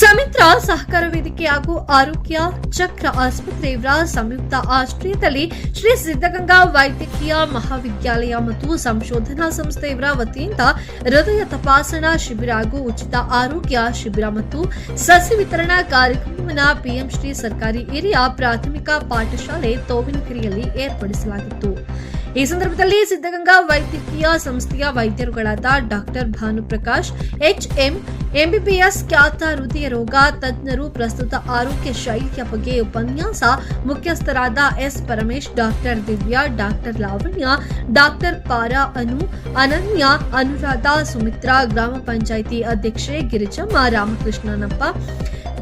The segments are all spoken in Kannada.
ಸಮಿತ್ರ ಸಹಕಾರ ವೇದಿಕೆ ಹಾಗೂ ಆರೋಗ್ಯ ಚಕ್ರ ಆಸ್ಪತ್ರೆ ಇವರ ಸಂಯುಕ್ತ ಆಶ್ರಯದಲ್ಲಿ ಶ್ರೀ ಸಿದ್ಧಗಂಗಾ ವೈದ್ಯಕೀಯ ಮಹಾವಿದ್ಯಾಲಯ ಮತ್ತು ಸಂಶೋಧನಾ ಸಂಸ್ಥೆ ಇವರ ವತಿಯಿಂದ ಹೃದಯ ತಪಾಸಣಾ ಶಿಬಿರ ಹಾಗೂ ಉಚಿತ ಆರೋಗ್ಯ ಶಿಬಿರ ಮತ್ತು ಸಸಿ ವಿತರಣಾ ಕಾರ್ಯಕ್ರಮವನ್ನು ಪಿಎಂ ಶ್ರೀ ಸರ್ಕಾರಿ ಹಿರಿಯ ಪ್ರಾಥಮಿಕ ಪಾಠಶಾಲೆ ತೋವಿನಕೆರೆಯಲ್ಲಿ ಏರ್ಪಡಿಸಲಾಗಿತ್ತು. ಈ ಸಂದರ್ಭದಲ್ಲಿ ಸಿದ್ಧಗಂಗಾ ವೈದ್ಯಕೀಯ ಸಂಸ್ಥೆಯ ವೈದ್ಯರುಗಳಾದ ಡಾಕ್ಟರ್ ಭಾನುಪ್ರಕಾಶ್, ಎಚ್ಎಂ, ಎಂಬಿಬಿಎಸ್ ಖ್ಯಾತ ಹೃದಯ ರೋಗ ತಜ್ಞರು, ಪ್ರಸ್ತುತ ಆರೋಗ್ಯ ಶೈಲಿಯ ಬಗ್ಗೆ ಉಪನ್ಯಾಸ ಮುಖ್ಯಸ್ಥರಾದ S Paramesh, doctor Divya, doctor Lavanya, doctor Para Anu, Ananya, Anuradha Sumitra, ಗ್ರಾಮ ಪಂಚಾಯಿತಿ ಅಧ್ಯಕ್ಷೆ ಗಿರಿಜಮ್ಮ, ರಾಮಕೃಷ್ಣನಪ್ಪ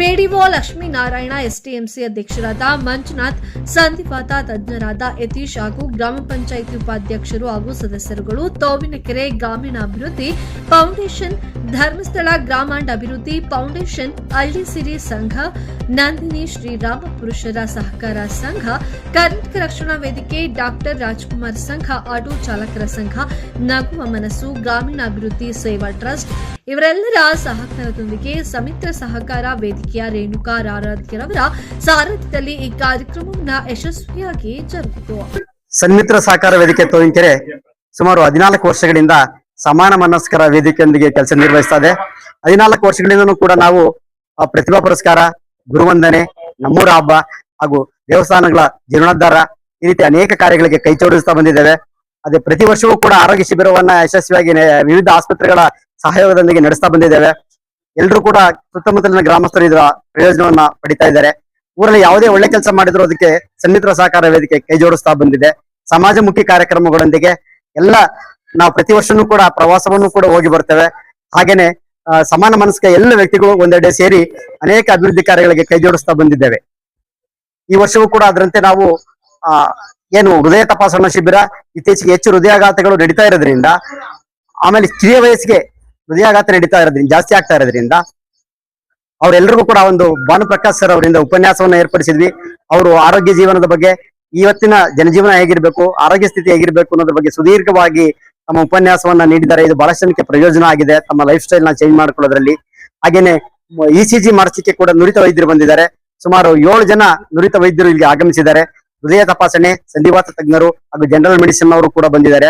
ಪಿಡಿಒ ಲಕ್ಷ್ಮೀನಾರಾಯಣ ಎಸ್ಟಿಎಂಸಿ ಅಧ್ಯಕ್ಷರಾದ ಮಂಜುನಾಥ್ ಸಂಧಿಪಾತ ತಜ್ಞರಾದ ಯತೀಶ್ ಹಾಗೂ ಗ್ರಾಮ ಪಂಚಾಯಿತಿ ಉಪಾಧ್ಯಕ್ಷರು ಹಾಗೂ ಸದಸ್ಯರುಗಳು, ತೋವಿನಕೆರೆ ಗ್ರಾಮೀಣಾಭಿವೃದ್ಧಿ ಫೌಂಡೇಶನ್, ಧರ್ಮಸ್ಥಳ ಗ್ರಾಮಾಂಡ್ ಅಭಿವೃದ್ಧಿ ಫೌಂಡೇಶನ್, ಹಳ್ಳಿಸಿರಿ ಸಂಘ, ನಂದಿನಿ ಶ್ರೀರಾಮ ಪುರುಷರ ಸಹಕಾರ ಸಂಘ, ಕರ್ನಾಟಕ ರಕ್ಷಣಾ ವೇದಿಕೆ ಡಾಕ್ಟರ್ ರಾಜ್ಕುಮಾರ್ ಸಂಘ, ಆಟೋ ಚಾಲಕರ ಸಂಘ, ನಗುವ ಮನಸ್ಸು, ಗ್ರಾಮೀಣಾಭಿವೃದ್ಧಿ ಸೇವಾ ಟ್ರಸ್ಟ್ ಇವರೆಲ್ಲರ ಸಹಕಾರದೊಂದಿಗೆ ಸಮಿತ್ರ ಸಹಕಾರ ವೇದಿಕೆಯ ರೇಣುಕಾ ರಾರಾಧ್ಯರವರ ಸಾರಥ್ಯದಲ್ಲಿ ಈ ಕಾರ್ಯಕ್ರಮವನ್ನು ಯಶಸ್ವಿಯಾಗಿ ಜರುಗಿತು. ಸನ್ಮಿತ್ರ ಸಹಕಾರ ವೇದಿಕೆ ತೋವಿನಕೆರೆ ಸುಮಾರು ಹದಿನಾಲ್ಕು ವರ್ಷಗಳಿಂದ ಸಮಾನ ಮನಸ್ಕರ ವೇದಿಕೆಯೊಂದಿಗೆ ಕೆಲಸ ನಿರ್ವಹಿಸ್ತಾ ಇದೆ. ಹದಿನಾಲ್ಕು ವರ್ಷಗಳಿಂದ ಕೂಡ ನಾವು ಪ್ರತಿಭಾ ಪುರಸ್ಕಾರ, ಗುರುವಂದನೆ, ನಮ್ಮೂರ ಹಬ್ಬ ಹಾಗೂ ದೇವಸ್ಥಾನಗಳ ಜೀರ್ಣೋದ್ಧಾರ ಈ ರೀತಿ ಅನೇಕ ಕಾರ್ಯಗಳಿಗೆ ಕೈ ಜೋಡಿಸ್ತಾ ಬಂದಿದ್ದೇವೆ. ಅದೇ ಪ್ರತಿ ವರ್ಷವೂ ಕೂಡ ಆರೋಗ್ಯ ಶಿಬಿರವನ್ನ ಯಶಸ್ವಿಯಾಗಿ ವಿವಿಧ ಆಸ್ಪತ್ರೆಗಳ ಸಹಯೋಗದೊಂದಿಗೆ ನಡೆಸ್ತಾ ಬಂದಿದ್ದೇವೆ. ಎಲ್ಲರೂ ಕೂಡ ಸುತ್ತಮುತ್ತಲಿನ ಗ್ರಾಮಸ್ಥರು ಇದರ ಪ್ರಯೋಜನವನ್ನ ಪಡಿತಾ ಇದ್ದಾರೆ. ಊರಲ್ಲಿ ಯಾವುದೇ ಒಳ್ಳೆ ಕೆಲಸ ಮಾಡಿದ್ರು ಅದಕ್ಕೆ ಸನ್ನಿತ್ರ ಸಹಕಾರ ವೇದಿಕೆ ಕೈ ಜೋಡಿಸ್ತಾ ಬಂದಿದೆ. ಸಮಾಜಮುಖಿ ಕಾರ್ಯಕ್ರಮಗಳೊಂದಿಗೆ ಎಲ್ಲ ನಾವು ಪ್ರತಿ ವರ್ಷನೂ ಕೂಡ ಪ್ರವಾಸವನ್ನು ಕೂಡ ಹೋಗಿ ಬರ್ತೇವೆ. ಹಾಗೇನೆ ಸಮಾನ ಮನಸ್ಕ ಎಲ್ಲ ವ್ಯಕ್ತಿಗಳು ಒಂದೆಡೆ ಸೇರಿ ಅನೇಕ ಅಭಿವೃದ್ಧಿ ಕಾರ್ಯಗಳಿಗೆ ಕೈ ಜೋಡಿಸ್ತಾ ಬಂದಿದ್ದೇವೆ. ಈ ವರ್ಷವೂ ಕೂಡ ಅದರಂತೆ ನಾವು, ಆ, ಏನು ಹೃದಯ ತಪಾಸಣಾ ಶಿಬಿರ ಇತ್ತೀಚೆಗೆ ಹೆಚ್ಚು ಹೃದಯಾಘಾತಗಳು ನಡೀತಾ ಇರೋದ್ರಿಂದ, ಆಮೇಲೆ ಕಿರಿಯ ವಯಸ್ಸಿಗೆ ಹೃದಯಾಘಾತ ನಡೀತಾ ಇರೋದ್ರಿಂದ, ಜಾಸ್ತಿ ಆಗ್ತಾ ಇರೋದ್ರಿಂದ ಅವರೆಲ್ಲರಿಗೂ ಕೂಡ ಒಂದು ಭಾನುಪ್ರಕಾಶ್ ಸರ್ ಅವರಿಂದ ಉಪನ್ಯಾಸವನ್ನ ಏರ್ಪಡಿಸಿದ್ವಿ. ಅವರು ಆರೋಗ್ಯ ಜೀವನದ ಬಗ್ಗೆ, ಇವತ್ತಿನ ಜನಜೀವನ ಹೇಗಿರ್ಬೇಕು, ಆರೋಗ್ಯ ಸ್ಥಿತಿ ಹೇಗಿರ್ಬೇಕು ಅನ್ನೋದ್ರ ಬಗ್ಗೆ ಸುದೀರ್ಘವಾಗಿ ತಮ್ಮ ಉಪನ್ಯಾಸವನ್ನ ನೀಡಿದ್ದಾರೆ. ಇದು ಬಹಳಷ್ಟು ಜನಕ್ಕೆ ಪ್ರಯೋಜನ ಆಗಿದೆ. ತಮ್ಮ ಲೈಫ್ ಸ್ಟೈಲ್ನ ಚೇಂಜ್ ಮಾಡ್ಕೊಳ್ಳೋದ್ರಲ್ಲಿ. ಹಾಗೇನೆ ಇ ಸಿ ಜಿ ಮಾಡಿಸಲಿಕ್ಕೆ ಕೂಡ ನುರಿತ ವೈದ್ಯರು ಬಂದಿದ್ದಾರೆ. ಸುಮಾರು ಏಳು ಜನ ನುರಿತ ವೈದ್ಯರು ಇಲ್ಲಿಗೆ ಆಗಮಿಸಿದ್ದಾರೆ. ಹೃದಯ ತಪಾಸಣೆ, ಸಂಧಿವಾತ ತಜ್ಞರು ಹಾಗೂ ಜನರಲ್ ಮೆಡಿಸಿನ್ ಅವರು ಕೂಡ ಬಂದಿದ್ದಾರೆ.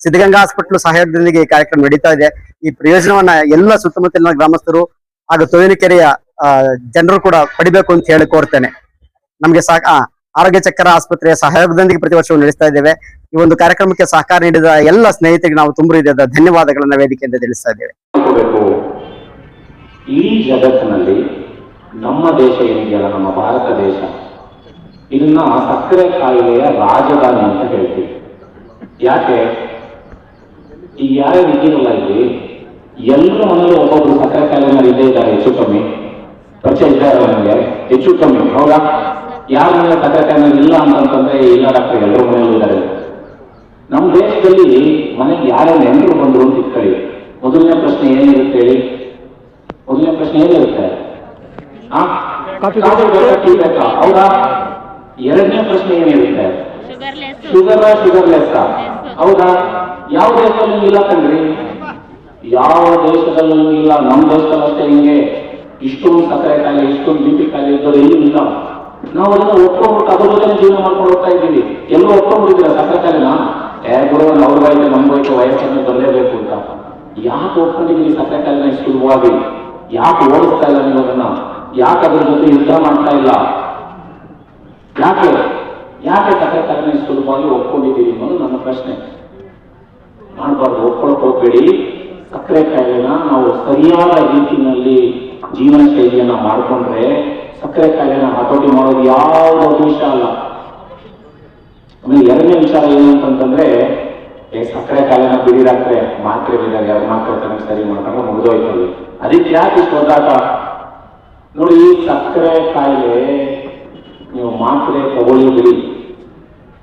ಸಿದ್ಧಗಂಗಾ ಹಾಸ್ಪಿಟಲ್ ಸಹಯೋಗದೊಂದಿಗೆ ಈ ಕಾರ್ಯಕ್ರಮ ನಡೀತಾ ಇದೆ. ಈ ಪ್ರಯೋಜನವನ್ನ ಎಲ್ಲ ಸುತ್ತಮುತ್ತಲಿನ ಗ್ರಾಮಸ್ಥರು ಹಾಗೂ ತೋಯಿನಕೆರೆಯ ಜನರು ಕೂಡ ಪಡಿಬೇಕು ಅಂತ ಹೇಳಿ ಕೋರ್ತೇನೆ. ನಮಗೆ ಸಹ ಆರೋಗ್ಯ ಚಕ್ರ ಆಸ್ಪತ್ರೆಯ ಸಹಯೋಗದೊಂದಿಗೆ ಪ್ರತಿ ವರ್ಷವೂ ನಡೆಸ್ತಾ ಇದ್ದೇವೆ. ಈ ಒಂದು ಕಾರ್ಯಕ್ರಮಕ್ಕೆ ಸಹಕಾರ ನೀಡಿದ ಎಲ್ಲ ಸ್ನೇಹಿತರಿಗೆ ನಾವು ತುಂಬಿದ ಧನ್ಯವಾದಗಳನ್ನ ವೇದಿಕೆಯಿಂದ ತಿಳಿಸ್ತಾ ಇದ್ದೇವೆ. ಈ ಜಗತ್ತಿನಲ್ಲಿ ನಮ್ಮ ದೇಶ ಏನಿದೆಯಲ್ಲ, ನಮ್ಮ ಭಾರತ ದೇಶ. ಇದನ್ನ ಸಕ್ಕರೆ ಕಾಯಿಲೆಯ ರಾಜಧಾನಿ ಅಂತ ಹೇಳ್ತೀವಿ. ಯಾಕೆ? ಈ ಯಾರು ಇದ್ದಿರಲ್ಲ ಇಲ್ಲಿ, ಎಲ್ಲರ ಮನೇಲಿ ಒಬ್ಬೊಬ್ರು ಸಕ್ಕರೆ ಇದ್ದೇ ಇದ್ದಾರೆ, ಹೆಚ್ಚು ಕಮ್ಮಿ. ಪರಿಚಯ ಇದ್ದಾರೆ ನನಗೆ ಹೆಚ್ಚು ಕಮ್ಮಿ. ಹೌದಾ? ಯಾರ ಮನೆ ಸಕ್ಕರೆ ಕಾಯಿಲೆ ಇಲ್ಲ ಅಂತಂದ್ರೆ ಇಲ್ಲ ಡಾಕ್ಟರ್, ಎಲ್ಲರ ಮನೆಯಲ್ಲೂ ಇದ್ದಾರೆ. ನಮ್ಮ ದೇಶದಲ್ಲಿ ಮನೆಗೆ ಯಾರೇ ನೆಂಟರು ಬಂದ್ರು ಅಂತ ಇಟ್ಕೊಳ್ಳಿ ಮೊದಲನೇ ಪ್ರಶ್ನೆ ಏನಿರುತ್ತೆ ಹೇಳಿ? ಮೊದಲನೇ ಪ್ರಶ್ನೆ ಏನಿರುತ್ತೆ? ಕಾಫಿ ಹೌದಾ? ಎರಡನೇ ಪ್ರಶ್ನೆ ಏನಿರುತ್ತೆ? ಶುಗರ್ ಶುಗರ್ಲೆಸ್ ಹೌದಾ? ಯಾವ ದೇಶದಲ್ಲೂ ಇಲ್ಲ ಕಣ್ರಿ? ಯಾವ ದೇಶದಲ್ಲೂ ಇಲ್ಲ ನಮ್ಮ ದೇಶದಲ್ಲಿ ಅಷ್ಟೇ ಹಿಂಗೆ. ಇಷ್ಟೊಂದು ಸಕ್ಕರೆ ಕಾಯಿಲೆ ಇಷ್ಟೊಂದು ಬಿ ಪಿ ಕಾಯಿಲೆ ಇದ್ದವ್ರು ಎಲ್ಲೂ ಇಲ್ಲ. ನಾವು ಅದನ್ನ ಒಪ್ಕೊಂಡ್ಬಿಟ್ಟು ಅದ್ರ ಜೊತೆ ಜೀವನ ಮಾಡ್ಕೊಂಡು ಹೋಗ್ತಾ ಇದ್ದೀವಿ. ಎಲ್ಲೂ ಒಪ್ಕೊಂಡ್ಬಿಟ್ಟಿದ್ದೀರಾ ಸಕ್ಕರೆ ಕಾಯಿಲೆನ ಏ ಬಿಡು ಅವ್ರ ಬಾಯಿಗೆ ನಮ್ಮ ಬಾಯಿಗೆ ವಯಸ್ಸನ್ನು ಬರಲೇಬೇಕು ಅಂತ. ಯಾಕೆ ಒಪ್ಕೊಂಡಿದ್ದೀವಿ ಸಕ್ಕರೆ ಕಾಯಿಲೆನ ಇಷ್ಟು ಸುಲಭವಾಗಿ? ಯಾಕೆ ಓಡಿಸ್ತಾ ಇಲ್ಲ ನೀವು ಅದನ್ನ? ಯಾಕೆ ಅದ್ರ ಜೊತೆ ಯುದ್ಧ ಮಾಡ್ತಾ ಇಲ್ಲ? ಯಾಕೆ? ಯಾಕೆ ಸಕ್ಕರೆ ತಕ್ಕನೆ ಸುಲಭವಾಗಿ ಒಪ್ಕೊಂಡಿದ್ದೀರಿ ಅನ್ನೋದು ನನ್ನ ಪ್ರಶ್ನೆ. ಮಾಡಬಾರ್ದು, ಒಪ್ಕೊಳಕ್ ಹೋಗ್ಬೇಡಿ. ಸಕ್ಕರೆ ಕಾಯಿಲೆನ ನಾವು ಸರಿಯಾದ ರೀತಿಯಲ್ಲಿ ಜೀವನ ಶೈಲಿಯನ್ನ ಮಾಡಿಕೊಂಡ್ರೆ ಸಕ್ಕರೆ ಕಾಯಿಲೆನ ಹತೋಟಿ ಮಾಡೋದು ಯಾವ ವಿಷಯ ಅಲ್ಲ. ಆಮೇಲೆ ಎರಡನೇ ವಿಚಾರ ಏನು ಅಂತಂತಂದ್ರೆ, ಏ, ಸಕ್ಕರೆ ಕಾಯಿಲೆನ ಬಿಡಿರಾಕ್ರೆ ಮಾತ್ರೆ ಬಿದ್ದಾಗ ಯಾರು ಮಾತ್ರೆ ಸರಿ ಮಾಡ್ಕೊಂಡ್ರೆ ಮುಗಿದೋಯ್ತದೆ. ಅದಕ್ಕೆ ಯಾಕೆ ಒದ್ದಾಟ? ನೋಡಿ ಸಕ್ಕರೆ ಕಾಯಿಲೆ ನೀವು ಮಾತ್ರೆ ತಗೊಳ್ಳಿ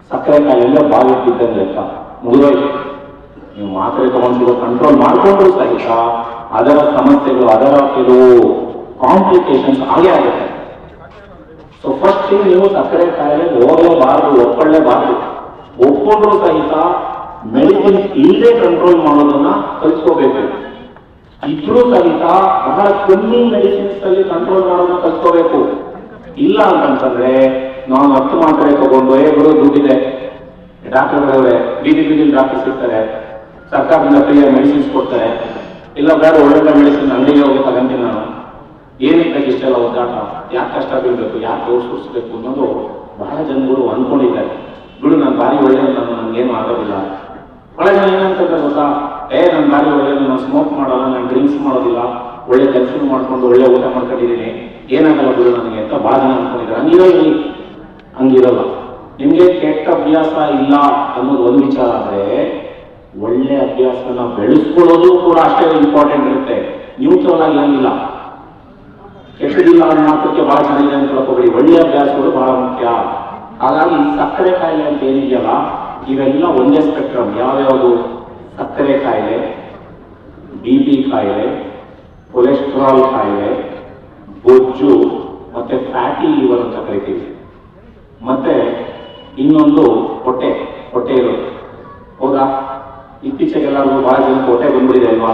ಸಕ್ಕರೆ ಕಾಯಿಲೆ ಬಾಯಿ ಬಿದ್ದಂಗೆ ಲೆಕ್ಕ. ಮುಗಿದೋಯ್ತು ನೀವು ಮಾತ್ರೆ ತಗೊಂಡಿರೋ ಕಂಟ್ರೋಲ್ ಮಾಡ್ಕೊಂಡ್ರು ಸಹಿತ ಅದರ ಸಮಸ್ಯೆಗಳು, ಅದರ ಕೆಲವು ಕಾಂಪ್ಲಿಕೇಶನ್ಸ್ ಹಾಗೆ ಆಗುತ್ತೆ. ಸೊ ಫಸ್ಟ್ ನೀವು ಸಕ್ಕರೆ ಕಾಯಿಲೆ ಹೋಗಲೇಬಾರದು, ಒಪ್ಕೊಳ್ಳೇಬಾರದು. ಒಪ್ಕೊಂಡ್ರು ಸಹಿತ ಮೆಡಿಸಿನ್ ಇಲ್ಲದೆ ಕಂಟ್ರೋಲ್ ಮಾಡೋದನ್ನ ಕಲಿಸ್ಕೋಬೇಕು. ಇದ್ರೂ ಸಹಿತ ಬಹಳ ಕಮ್ಮಿ ಮೆಡಿಸಿನ್ಸ್ ಅಲ್ಲಿ ಕಂಟ್ರೋಲ್ ಮಾಡೋದನ್ನ ಕಲ್ತ್ಕೋಬೇಕು. ಇಲ್ಲ ಅಂತಂದ್ರೆ ನಾನು ಹತ್ತು ಮಾತ್ರೆ ತಗೊಂಡು ಬರೋ ದುಡ್ಡಿದೆ. ಡಾಕ್ಟರ್ಗಳವ್ರೆ, ಬೀದಿ ಬೀದಿ ಡಾಕ್ಟರ್ ಸಿಗ್ತಾರೆ ಸರ್ಕಾರದಿಂದ ಫ್ರೀಯಾಗಿ ಮೆಡಿಸಿನ್ಸ್ ಕೊಡ್ತಾರೆ. ಇಲ್ಲ ಬೇಡ ಒಳ್ಳೊಳ್ಳೆ ಮೆಡಿಸಿನ್ ಅಂಗಡಿಗೆ ಹೋಗಿ ತಗೊಂತೀನಿ ನಾನು. ಏನಕ್ಕೆ ಇಷ್ಟೆಲ್ಲ ಒದ್ದಾಟ? ಯಾಕೆ ಕಷ್ಟ ಬೀಳ್ಬೇಕು ಯಾಕೆ ಔಷಧಿಸ್ಬೇಕು ಅನ್ನೋದು ಬಹಳ ಜನಗಳು ಅನ್ಕೊಂಡಿದ್ದಾರೆ. ಬಿಡು ನಾನು ಭಾರಿ ಒಳ್ಳೆಯ ನಾನು ನನಗೇನು ಆಗೋದಿಲ್ಲ. ಬಹಳ ಜನ ಏನಂತಾರೆ ಗೊತ್ತಾ? ಏ ನನ್ನ ಗಾಡಿ ಒಳ್ಳೆಯದು ನಾನು ಸ್ಮೋಕ್ ಮಾಡಲ್ಲ, ನಾನು ಡ್ರಿಂಕ್ಸ್ ಮಾಡೋದಿಲ್ಲ. ಒಳ್ಳೆ ಕೆಲಸ ಮಾಡ್ಕೊಂಡು ಒಳ್ಳೆ ಊಟ ಮಾಡ್ಕೊಂಡಿದ್ದೀನಿ. ಏನಾಗಲ್ಲ ಬಿಡು ನನಗೆ ಅಂತ ಭಾಳ ಜನ ಅನ್ಕೊಂಡಿದ್ದಾರೆ ಹಂಗಿರೋದು ಹಂಗಿರಲ್ಲ. ನಿಮಗೆ ಕೆಟ್ಟ ಅಭ್ಯಾಸ ಇಲ್ಲ ಅನ್ನೋದು ಒಂದು ವಿಚಾರ ಆದರೆ, ಒಳ್ಳೆ ಅಭ್ಯಾಸನ ಬೆಳೆಸ್ಕೊಳ್ಳೋದು ಕೂಡ ಅಷ್ಟೇ ಇಂಪಾರ್ಟೆಂಟ್ ಇರುತ್ತೆ. ನ್ಯೂಟ್ರಲ್ ಆಗಿ ಹಂಗಿಲ್ಲ ಕೆಟ್ಟದಿಲ್ಲ ಅನ್ನೋ ಮಾತ್ರಕ್ಕೆ ಭಾಳ ಚೆನ್ನಾಗಿದೆ ಅಂತ ತಿಳ್ಕೊಬೇಡಿ. ಒಳ್ಳೆ ಅಭ್ಯಾಸಗಳು ಭಾಳ ಮುಖ್ಯ. ಹಾಗಾಗಿ ಸಕ್ಕರೆ ಕಾಯಿಲೆ ಅಂತ ಏನಿದೆಯಲ್ಲ, ಇವೆಲ್ಲ ಒಂದೇ ಸ್ಪೆಕ್ಟ್ರಮ್ ಯಾವ್ಯಾವುದು? ಸಕ್ಕರೆ ಕಾಯಿಲೆ, ಬಿ ಪಿ ಕಾಯಿಲೆ, ಕೊಲೆಸ್ಟ್ರಾಲ್ ಕಾಯಿಲೆ, ಬೊಜ್ಜು ಮತ್ತೆ ಫ್ಯಾಟಿ ಲಿವರ್ ಅಂತ ಕರಿತೀವಿ. ಮತ್ತೆ ಇನ್ನೊಂದು ಹೊಟ್ಟೆ ಹೊಟ್ಟೆ ಇರೋದು ಹೌದಾ? ಇತ್ತೀಚೆಗೆಲ್ಲರಿಗೂ ಬಹಳ ಜನಕ್ಕೆ ಹೊಟ್ಟೆ ಬಂದ್ಬಿಟ್ಟಿದೆ ಅಲ್ವಾ?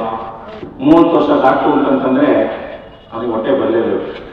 ಮೂವತ್ತು ವರ್ಷ ಡಾಕ್ಟ್ರು ಅಂತಂದ್ರೆ ಅವನಿಗೆ ಹೊಟ್ಟೆ ಬರಲೇಬೇಕು.